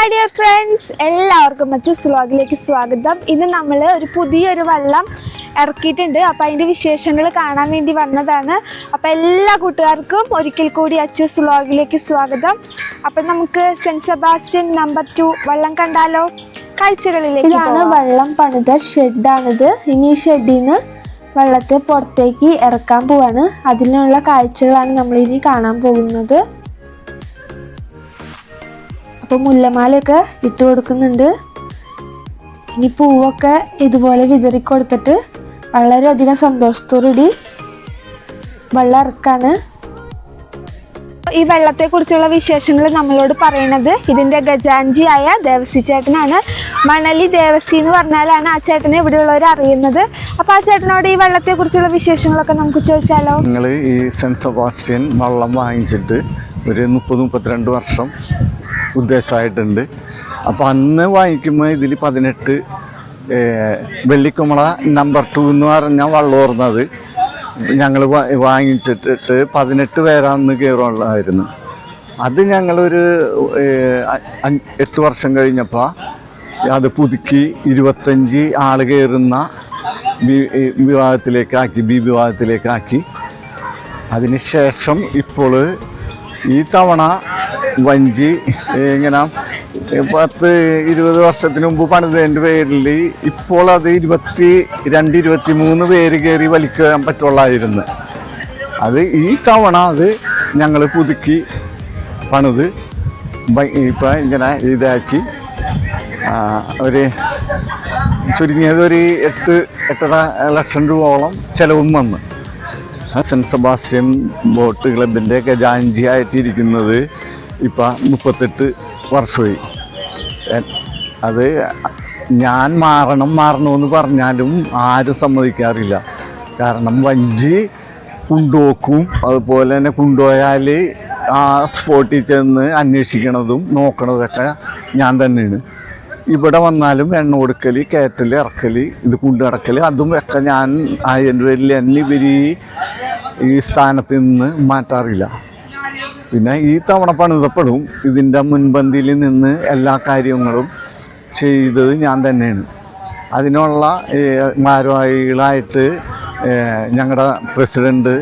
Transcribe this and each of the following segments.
Hi dear friends എല്ലാവർക്കും മറ്റു സ്ലോഗിലേക്ക് സ്വാഗതം. ഇന്ന് നമ്മൾ ഒരു പുതിയൊരു വള്ളം ഇറക്കിയിട്ടുണ്ട്. അപ്പോൾ അതിന്റെ വിശേഷങ്ങൾ കാണാൻ വേണ്ടി വന്നതാണ്. അപ്പോൾ എല്ലാ കൂട്ടുകാർക്കും ഒരിക്കൽ കൂടി അച്ചു സ്ലോഗിലേക്ക് സ്വാഗതം. അപ്പം നമുക്ക് സെന്റ് സെബാസ്റ്റ്യൻ നമ്പർ ടു വള്ളം കണ്ടാലോ? കാഴ്ചകളിലേക്ക് ഇതാണ് വള്ളം പണിത ഷെഡാണിത് ഇനി ഈ ഷെഡിൽ നിന്ന് വള്ളത്തെ പുറത്തേക്ക് ഇറക്കാൻ പോവാണ്. അതിനുള്ള കാഴ്ചകളാണ് നമ്മളിനി ഇനി കാണാൻ പോകുന്നത്. അപ്പൊ മുല്ലമാലയൊക്കെ ഇട്ട് കൊടുക്കുന്നുണ്ട്. ഇനി പൂവൊക്കെ ഇതുപോലെ വിതറി കൊടുത്തിട്ട് വളരെയധികം സന്തോഷത്തോടുകൂടി വെള്ളം ഇറക്കാണ് ഈ വെള്ളത്തെക്കുറിച്ചുള്ള വിശേഷങ്ങൾ നമ്മളോട് പറയുന്നത് ഇതിന്റെ ഗജാൻജിയായ ദേവസി ചേട്ടനാണ് മണലി ദേവസി എന്ന് പറഞ്ഞാലാണ് ആ ചേട്ടനെ ഇവിടെയുള്ളവർ അറിയുന്നത്. അപ്പോൾ ആ ചേട്ടനോട് ഈ വെള്ളത്തെക്കുറിച്ചുള്ള വിശേഷങ്ങളൊക്കെ നമുക്ക് ചോദിച്ചാലോ? നിങ്ങൾ ഈ സെന്റ് സെബാസ്റ്റ്യൻ വള്ളം വാങ്ങിച്ചിട്ട് ഒരു മുപ്പത് മുപ്പത്തിരണ്ട് വർഷം ഉദ്ദേശമായിട്ടുണ്ട്. അപ്പോൾ അന്ന് വാങ്ങിക്കുമ്പോൾ ഇതിൽ പതിനെട്ട് വെള്ളിക്കുമള നമ്പർ ടു എന്ന് പറഞ്ഞാൽ വള്ളോർന്നത്. ഞങ്ങൾ വാങ്ങിച്ചിട്ടിട്ട് പതിനെട്ട് പേരാന്ന് കയറുള്ളായിരുന്നു അത് ഞങ്ങളൊരു എട്ട് വർഷം കഴിഞ്ഞപ്പോൾ അത് പുതുക്കി ഇരുപത്തഞ്ച് ആൾ കയറുന്ന വിവാഹത്തിലേക്കാക്കി വിവാഹത്തിലേക്കാക്കി ബി വിഭാഗത്തിലേക്കാക്കി അതിനുശേഷം ഇപ്പോൾ ഈ തവണ വഞ്ചി ഇങ്ങനെ പത്ത് ഇരുപത് വർഷത്തിന് മുമ്പ് പണിതതിന്റെ പേരിൽ ഇപ്പോൾ അത് ഇരുപത്തി രണ്ട് ഇരുപത്തി മൂന്ന് പേര് കയറി വലിക്കാൻ പറ്റുള്ളായിരുന്നു. അത് ഈ തവണ അത് ഞങ്ങൾ പുതുക്കി പണിത് ഇപ്പം ഇങ്ങനെ ഇതാക്കി ഒരു ചുരുങ്ങിയത് ഒരു എട്ട് എട്ടര ലക്ഷം രൂപയോളം ചിലവും വന്ന്. സെന്റ് സെബാസ്റ്റ്യൻ ബോട്ട് ക്ലബിന്റെ ഖജാൻജിയായിട്ടിരിക്കുന്നത് ഇപ്പം മുപ്പത്തെട്ട് വർഷമായി അത് ഞാൻ മാറണം മാറണമെന്ന് പറഞ്ഞാലും ആരും സമ്മതിക്കാറില്ല. കാരണം വഞ്ചി കൊണ്ടുപോക്കും അതുപോലെ തന്നെ കൊണ്ടുപോയാൽ ആ സ്പോട്ടിൽ ചെന്ന് അന്വേഷിക്കണതും നോക്കണതൊക്കെ ഞാൻ തന്നെയാണ്. ഇവിടെ വന്നാലും എണ്ണ കൊടുക്കൽ കയറ്റൽ ഇറക്കൽ ഇത് കൊണ്ടു നടക്കൽ അതും ഒക്കെ ഞാൻ അതിന്റെ പേരിൽ എന്നെ ഇവർ ഈ സ്ഥാനത്ത് നിന്ന് മാറ്റാറില്ല. പിന്നെ ഈ തവണ പണിതപ്പെടും. ഇതിന്റെ മുൻപന്തിയിൽ നിന്ന് എല്ലാ കാര്യങ്ങളും ചെയ്തത് ഞാൻ തന്നെയാണ്. അതിനുള്ള ഭാരവാഹികളായിട്ട് ഞങ്ങളുടെ പ്രസിഡന്റ്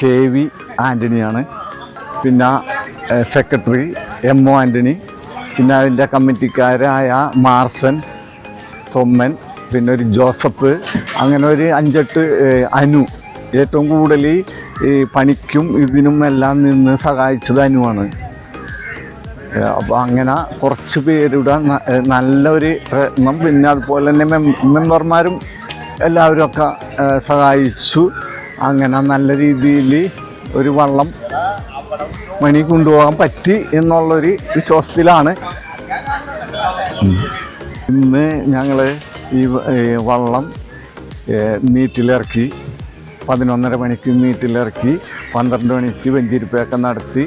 കെ വി ആന്റണിയാണ് പിന്നെ സെക്രട്ടറി എം ഒ ആന്റണി പിന്നെ അതിന്റെ കമ്മിറ്റിക്കാരായ മാർസൻ തൊമ്മൻ പിന്നെ ഒരു ജോസഫ് അങ്ങനെ ഒരു അഞ്ചെട്ട് അനു. ഏറ്റവും കൂടുതൽ ഈ പണിക്കും ഇതിനും എല്ലാം നിന്ന് സഹായിച്ചത് അനുവാണ്. അപ്പോൾ അങ്ങനെ കുറച്ച് പേരുടെ നല്ലൊരു പ്രയത്നം പിന്നെ അതുപോലെ തന്നെ മെമ്പർമാരും എല്ലാവരും ഒക്കെ സഹായിച്ചു. അങ്ങനെ നല്ല രീതിയിൽ ഒരു വള്ളം മണി കൊണ്ടുപോകാൻ പറ്റി എന്നുള്ളൊരു വിശ്വാസത്തിലാണ്. ഇന്ന് ഞങ്ങൾ ഈ വള്ളം നീറ്റിലിറക്കി. പതിനൊന്നര മണിക്ക് മീറ്റിലിറക്കി പന്ത്രണ്ട് മണിക്ക് വെഞ്ചിരിപ്പൊക്കെ നടത്തി.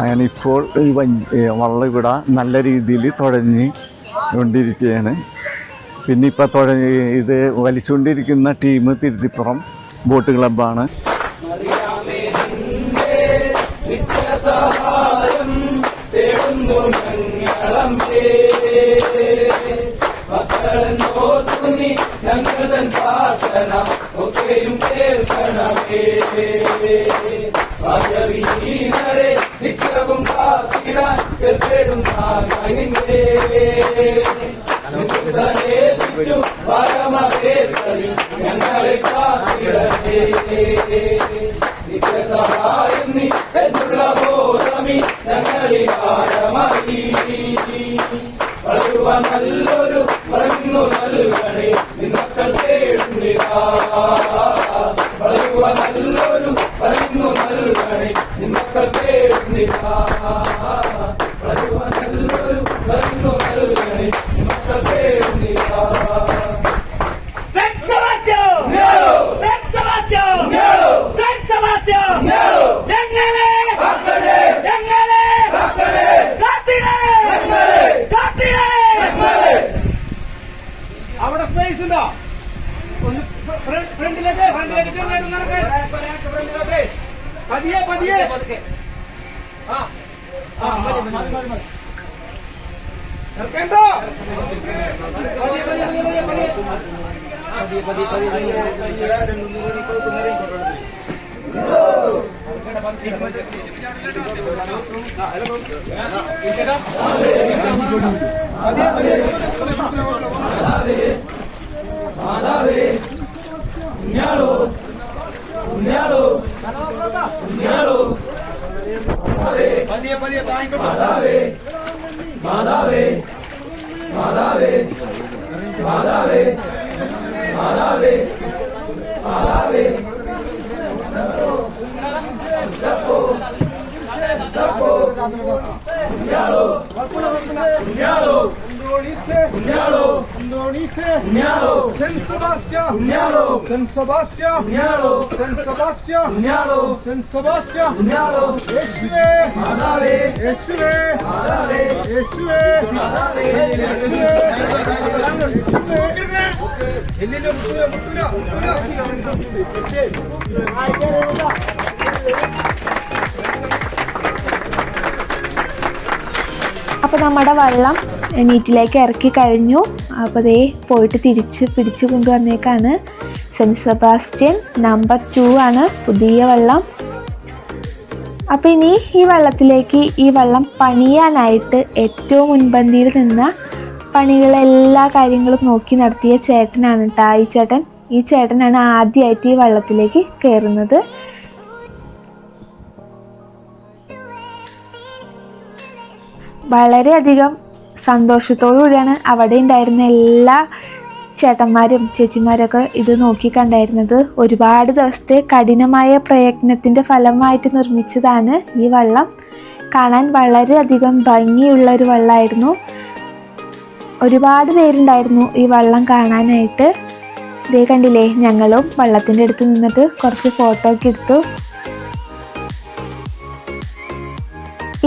അങ്ങനെ ഇപ്പോൾ ഈ വഞ്ചി വള്ളം ഇവിടെ നല്ല രീതിയിൽ തുഴഞ്ഞ് കൊണ്ടിരിക്കുകയാണ് പിന്നെ ഇപ്പോൾ തുഴഞ്ഞ് ഇത് വലിച്ചുകൊണ്ടിരിക്കുന്ന ടീം തിരുത്തിപ്പുറം ബോട്ട് ക്ലബ്ബാണ്. നിത്യവും കാത്തിടാൻ കെട്ടേടും നാഗായി നിങ്ങളേ ഞങ്ങളെ കാത്തിടേ നിത്യ സഹായം നീ എന്നുള്ള ബോധമി ഞങ്ങളിൽ ആഴമായി വളരുവാൻ നല്ലൊരു മറങ്ങു നൽകണേ നിന്നക്കൾ തേടുന്നില്ല करते निकाल പതിയെ പതിയെ ആ ആ മതി മതി മതി ഇറക്കണ്ടോ പതിയെ പതിയെ പതിയെ പതിയെ Yeah. Maurice Pugnalo! San Sebastian! Pugnalo! San Sebastian! Pugnalo! San Sebastian! Pugnalo! San Sebastian! Pugnalo! Esule! Madale! Esule! Madale! Esule! Madale! Esule! എല്ലാം മുട്ടുക മുട്ടുക മുട്ടുക അപ്പോൾ നമ്മുടെ വെള്ളം നീറ്റിലേക്ക് ഇറക്കി കഴിഞ്ഞു അപ്പോൾ ദേ പോയിട്ട് തിരിച്ച് പിടിച്ച് കൊണ്ടുവന്നേക്കാണ്. സെന്റ് സെബാസ്റ്റ്യൻ നമ്പർ ടു ആണ് പുതിയ വെള്ളം. അപ്പോൾ ഇനി ഈ വെള്ളത്തിലേക്ക് ഈ വെള്ളം പണിയാനായിട്ട് ഏറ്റവും മുൻപന്തിയിൽ നിന്ന പണികളെല്ലാ കാര്യങ്ങളും നോക്കി നടത്തിയ ചേട്ടനാണ് കേട്ടോ ഈ ചേട്ടൻ. ഈ ചേട്ടനാണ് ആദ്യമായിട്ട് ഈ വെള്ളത്തിലേക്ക് കയറുന്നത് വളരെയധികം സന്തോഷത്തോടു കൂടിയാണ് അവിടെ ഉണ്ടായിരുന്ന എല്ലാ ചേട്ടന്മാരും ചേച്ചിമാരൊക്കെ ഇത് നോക്കിക്കണ്ടായിരുന്നത് ഒരുപാട് ദിവസത്തെ കഠിനമായ പ്രയത്നത്തിന്റെ ഫലമായിട്ട് നിർമ്മിച്ചതാണ് ഈ വള്ളം. കാണാൻ വളരെയധികം ഭംഗിയുള്ള ഒരു വള്ളമായിരുന്നു ഒരുപാട് പേരുണ്ടായിരുന്നു ഈ വള്ളം കാണാനായിട്ട്. ഇതേ കണ്ടില്ലേ ഞങ്ങളും വള്ളത്തിന്റെ അടുത്ത് നിന്നിട്ട് കുറച്ച് ഫോട്ടോ ഒക്കെ എടുത്തു.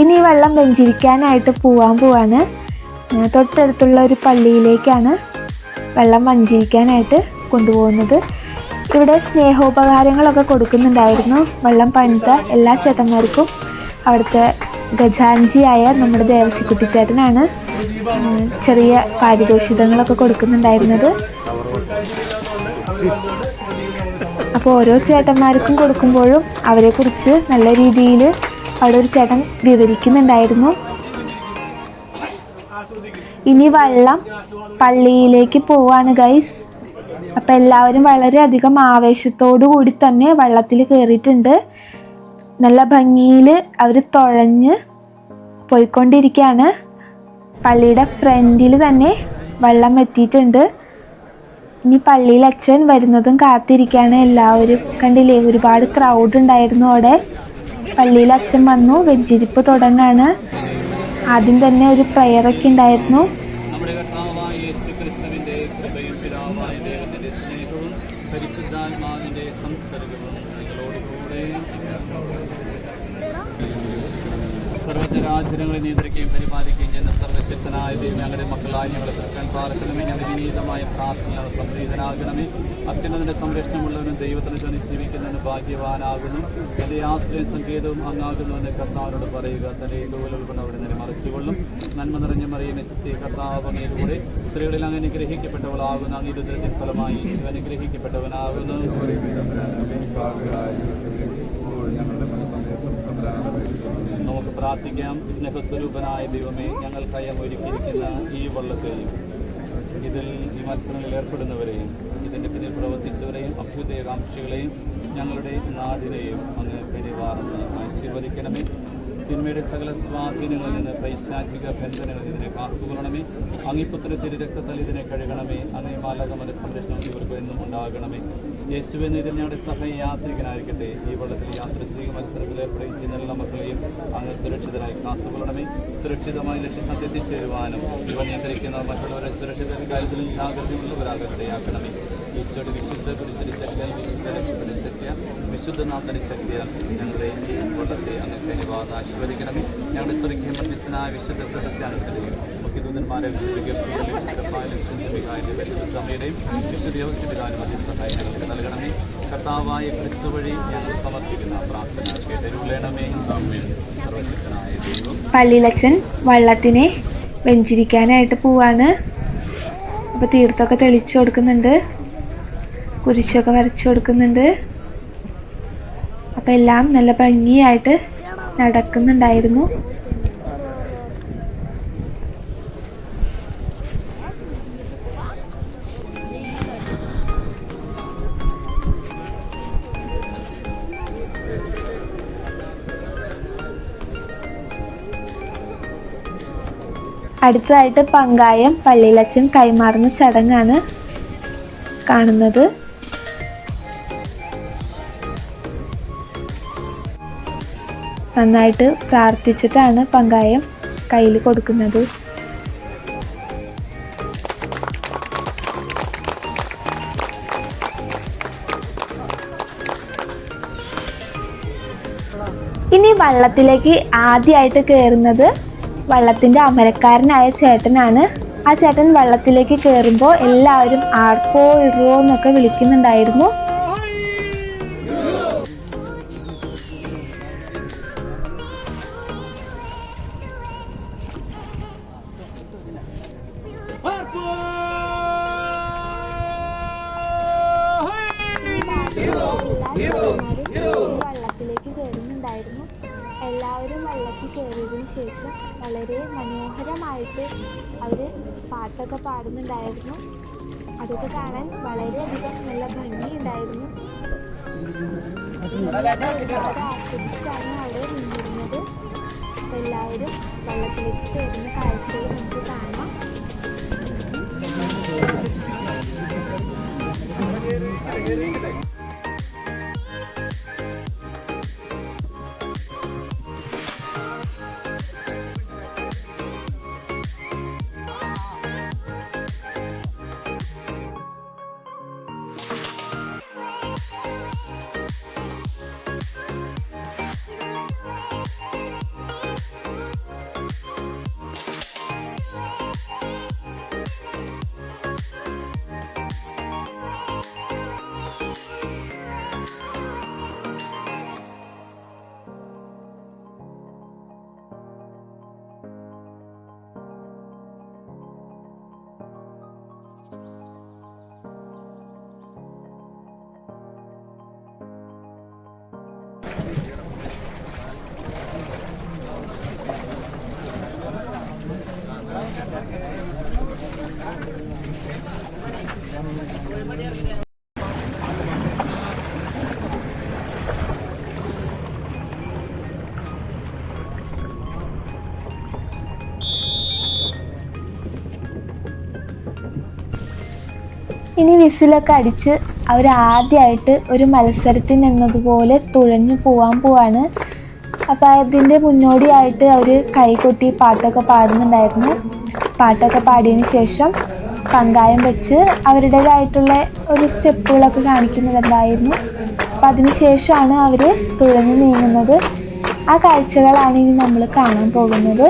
ഇനി ഈ വള്ളം വെഞ്ചിരിക്കാനായിട്ട് പോവാൻ പോവാണ്. തൊട്ടടുത്തുള്ള ഒരു പള്ളിയിലേക്കാണ് വെള്ളം വഞ്ചിരിക്കാനായിട്ട് കൊണ്ടുപോകുന്നത്. ഇവിടെ സ്നേഹോപകാരങ്ങളൊക്കെ കൊടുക്കുന്നുണ്ടായിരുന്നു. വെള്ളം പണിത എല്ലാ ചേട്ടന്മാർക്കും. അവിടുത്തെ ഗജാൻജിയായ നമ്മുടെ ദേവസിക്കുട്ടി ചേട്ടനാണ് ചെറിയ പാരിതോഷിതങ്ങളൊക്കെ കൊടുക്കുന്നുണ്ടായിരുന്നത്. അപ്പോൾ ഓരോ ചേട്ടന്മാർക്കും കൊടുക്കുമ്പോഴും അവരെക്കുറിച്ച് നല്ല രീതിയിൽ അവിടെ ഒരു ചേട്ടൻ വിവരിക്കുന്നുണ്ടായിരുന്നു. ഇനി വള്ളം പള്ളിയിലേക്ക് പോവാണ് ഗൈസ് അപ്പം എല്ലാവരും വളരെയധികം ആവേശത്തോടു കൂടി തന്നെ വള്ളത്തിൽ കയറിയിട്ടുണ്ട് നല്ല ഭംഗിയിൽ അവർ തുഴഞ്ഞ് പോയിക്കൊണ്ടിരിക്കുകയാണ് പള്ളിയുടെ ഫ്രണ്ടിൽ തന്നെ വള്ളം എത്തിയിട്ടുണ്ട്. ഇനി പള്ളിയിൽ അച്ഛൻ വരുന്നതും കാത്തിരിക്കുകയാണ് എല്ലാവരും. കണ്ടില്ലേ ഒരുപാട് ക്രൗഡ് ഉണ്ടായിരുന്നു അവിടെ. പള്ളിയിൽ അച്ഛൻ വന്നു വെഞ്ചിരിപ്പ് തുടങ്ങാണ്. ആദ്യം തന്നെ ഒരു പ്രയറൊക്കെ ഉണ്ടായിരുന്നു. സർവചരാചരങ്ങളെ നിയന്ത്രിക്കുകയും പരിപാലിക്കുകയും ചെയ്യുന്ന സർവശക്തനായ ദൈവം ഞങ്ങളുടെ മക്കളായ ഞങ്ങളെ തീർക്കാൻ പാർക്കണമേ ഞങ്ങളുടെ വിനീതമായ പ്രാർത്ഥന സംപ്രീതനാകണമേ. അത്യന്തതിന്റെ സംരക്ഷണമുള്ളവനും ദൈവത്തിന് തന്നെ ജീവിക്കുന്നതിന് ഭാഗ്യവാനാകുന്നു. എന്റെ ആശ്രയ സങ്കേതവും അങ്ങാകുന്നുവെന്ന് കർത്താവിനോട് പറയുക തന്നെ ദൂലുകൾ കൊണ്ട് അവിടെ നിന്ന് മറിച്ചുകൊള്ളും. നന്മ നിറഞ്ഞ മറിയമേ സിസ്തി കർത്താവ് സ്ത്രീകളിൽ അങ്ങ് അനുഗ്രഹിക്കപ്പെട്ടവളാകുന്നു. അങ്ങ് ദുരിതത്തിൻ ഫലമായി അനുഗ്രഹിക്കപ്പെട്ടവനാകുന്നു. നമുക്ക് പ്രാർത്ഥിക്കാം. സ്നേഹസ്വരൂപനായ ദൈവമേ ഞങ്ങൾ അങ്ങ് ഒരുക്കിയിരിക്കുന്ന ഈ വള്ളത്തെയും ഇതിൽ ഈ മത്സരങ്ങളിൽ ഏർപ്പെടുന്നവരെയും ഇതിന്റെ പിന്നിൽ പ്രവർത്തിച്ചവരെയും അഭ്യുദയകാംക്ഷികളെയും ഞങ്ങളുടെ നാടിനെയും അങ്ങ് പെരുവാർന്ന് ആശീർവദിക്കണമേ. തിന്മയുടെ സകല സ്വാധീനങ്ങളിൽ നിന്ന് പൈശാചിക ബന്ധനങ്ങളിൽ ഇതിനെ കാത്തുകൊള്ളണമേ. അങ്ങിപ്പുത്ര തിരു രക്തത്തിൽ ഇതിനെ കഴുകണമേ. അങ്ങേ മാലകമന സംരക്ഷണം ഇവർക്ക് എന്നും ഉണ്ടാകണമേ. യേശുവെന്ന് ഇതിൽ ഞങ്ങളുടെ സഹയാത്രികനായിരിക്കട്ടെ. ഈ വെള്ളത്തിൽ യാത്ര ചെയ്യുക മത്സരത്തിൽ ഏർപ്പെടുകയും ചെയ്യുന്ന എല്ലാ മക്കളെയും അങ്ങ് സുരക്ഷിതരായി കാത്തുകൊള്ളണമേ. സുരക്ഷിതമായി ലക്ഷ്യസത്യത്തിൽ ചേരുവാനും ഇവ നിയന്ത്രിക്കുന്ന മറ്റുള്ളവരെ സുരക്ഷിത കാര്യത്തിലും ജാഗ്രതയുള്ളവരാകട്ടെയാക്കണമേ ഈശോയുടെ വിശുദ്ധ കുരിശിന്റെ ശക്തി വിശുദ്ധ രക്തത്തിന്റെ ശക്തി വിശുദ്ധ നാഥന്റെ ശക്തി ഞങ്ങളുടെ ഈ വെള്ളത്തെ അങ്ങ് കനിവാദ ആശീർവദിക്കണമേ. ഞങ്ങളുടെ സ്വർഗീയ മധ്യസ്ഥനായ വിശുദ്ധ സദസ്യാനുസരിക്കും മുഖ്യദൂതന്മാരെ പരിശുദ്ധ അമ്മയുടെയും വിശുദ്ധ യോസിപിതാനും മധ്യസ്ഥനായി ഞങ്ങൾക്ക് നൽകണമേ. കർത്താവായ ക്രിസ്തു വഴി ഞങ്ങൾ സമർപ്പിക്കുന്ന പ്രാർത്ഥന കേട്ടരുളേണമേ. സർവശക്തനായ ദൈവം. പള്ളിയിലച്ഛൻ വള്ളത്തിനെ വെഞ്ചിരിക്കാനായിട്ട് പോവാണ്. അപ്പോൾ തീർത്തൊക്കെ തെളിച്ചു കൊടുക്കുന്നുണ്ട്. കുരിശൊക്കെ വരച്ചു കൊടുക്കുന്നുണ്ട്. അപ്പോൾ എല്ലാം നല്ല ഭംഗിയായിട്ട് നടക്കുന്നുണ്ടായിരുന്നു. അടുത്തതായിട്ട് പങ്കായം പള്ളിയിലച്ചൻ കൈമാറുന്ന ചടങ്ങാണ് കാണുന്നത്. നന്നായിട്ട് പ്രാർത്ഥിച്ചിട്ടാണ് പങ്കായം കയ്യിൽ കൊടുക്കുന്നത്. ഇനി വള്ളത്തിലേക്ക് ആദ്യമായിട്ട് കയറുന്നത് വള്ളത്തിന്റെ അമരക്കാരനായ ചേട്ടനാണ്. ആ ചേട്ടൻ വള്ളത്തിലേക്ക് കയറുമ്പോൾ എല്ലാവരും ആർപ്പോ ഇടുവോ എന്നൊക്കെ വിളിക്കുന്നുണ്ടായിരുന്നു. വള്ളത്തിലേക്ക് കയറുന്നുണ്ടായിരുന്നു എല്ലാവരും വള്ളത്തിൽ കയറിയതിന് ശേഷം വളരെ മനോഹരമായിട്ട് അവർ പാട്ടൊക്കെ പാടുന്നുണ്ടായിരുന്നു. അതൊക്കെ കാണാൻ വളരെയധികം നല്ല ഭംഗിയുണ്ടായിരുന്നു. ആസ്വദിച്ചാണ് അവിടെ നിന്നിരുന്നത്. എല്ലാവരും വള്ളത്തിലേക്ക് കയറുന്ന കാഴ്ചകൾ നമുക്ക് കാണാം. ഇനി വിസിലൊക്കെ അടിച്ച് അവർ ആദ്യമായിട്ട് ഒരു മത്സരത്തിന് എന്നതുപോലെ തുഴഞ്ഞു പോവാൻ പോവാണ്. അപ്പോൾ അതിന്റെ മുന്നോടിയായിട്ട് അവർ കൈകൊട്ടി പാട്ടൊക്കെ പാടുന്നുണ്ടായിരുന്നു. പാട്ടൊക്കെ പാടിയതിന് ശേഷം പങ്കായം വെച്ച് അവരുടേതായിട്ടുള്ള ഒരു സ്റ്റെപ്പുകളൊക്കെ കാണിക്കുന്നുണ്ടായിരുന്നു. അപ്പം അതിന് ശേഷമാണ് അവർ തുഴഞ്ഞു നീങ്ങുന്നത്. ആ കാഴ്ചകളാണ് ഇനി നമ്മൾ കാണാൻ പോകുന്നത്.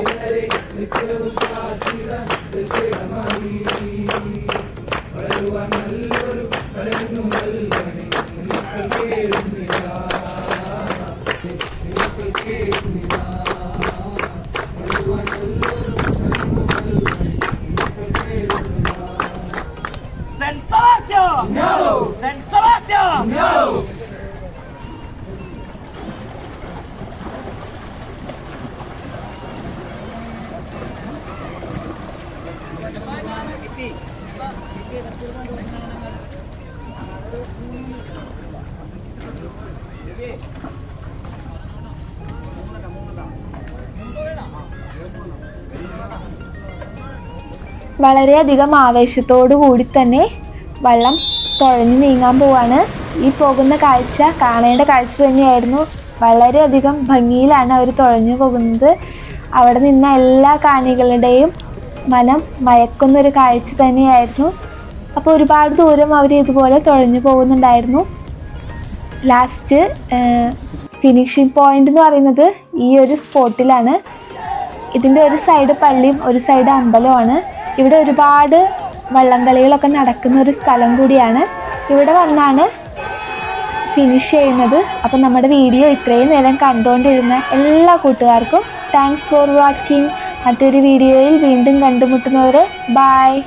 വളരെയധികം ആവേശത്തോടു കൂടി തന്നെ വള്ളം തുഴഞ്ഞു നീങ്ങാൻ പോവാണ്. ഈ പോകുന്ന കാഴ്ച കാണേണ്ട കാഴ്ച തന്നെയായിരുന്നു. വളരെയധികം ഭംഗിയിലാണ് അവർ തുഴഞ്ഞു പോകുന്നത്. അവിടെ നിന്ന എല്ലാ കാണികളുടെയും മനം മയക്കുന്നൊരു കാഴ്ച തന്നെയായിരുന്നു. അപ്പോൾ ഒരുപാട് ദൂരം അവർ ഇതുപോലെ തുഴഞ്ഞു പോകുന്നുണ്ടായിരുന്നു. ലാസ്റ്റ് ഫിനിഷിംഗ് പോയിന്റ് എന്ന് പറയുന്നത് ഈ ഒരു സ്പോട്ടിലാണ് ഇതിന്റെ ഒരു സൈഡ് പള്ളിയും ഒരു സൈഡ് അമ്പലമാണ് ഇവിടെ ഒരുപാട് വള്ളംകളികളൊക്കെ നടക്കുന്ന ഒരു സ്ഥലം കൂടിയാണ്. ഇവിടെ വന്നാണ് ഫിനിഷ് ചെയ്യുന്നത്. അപ്പം നമ്മുടെ വീഡിയോ ഇത്രയും നേരം കണ്ടുകൊണ്ടിരുന്ന എല്ലാ കൂട്ടുകാർക്കും താങ്ക്സ് ഫോർ വാച്ചിങ് മറ്റൊരു വീഡിയോയിൽ വീണ്ടും കണ്ടുമുട്ടുന്നവരെ ബായ്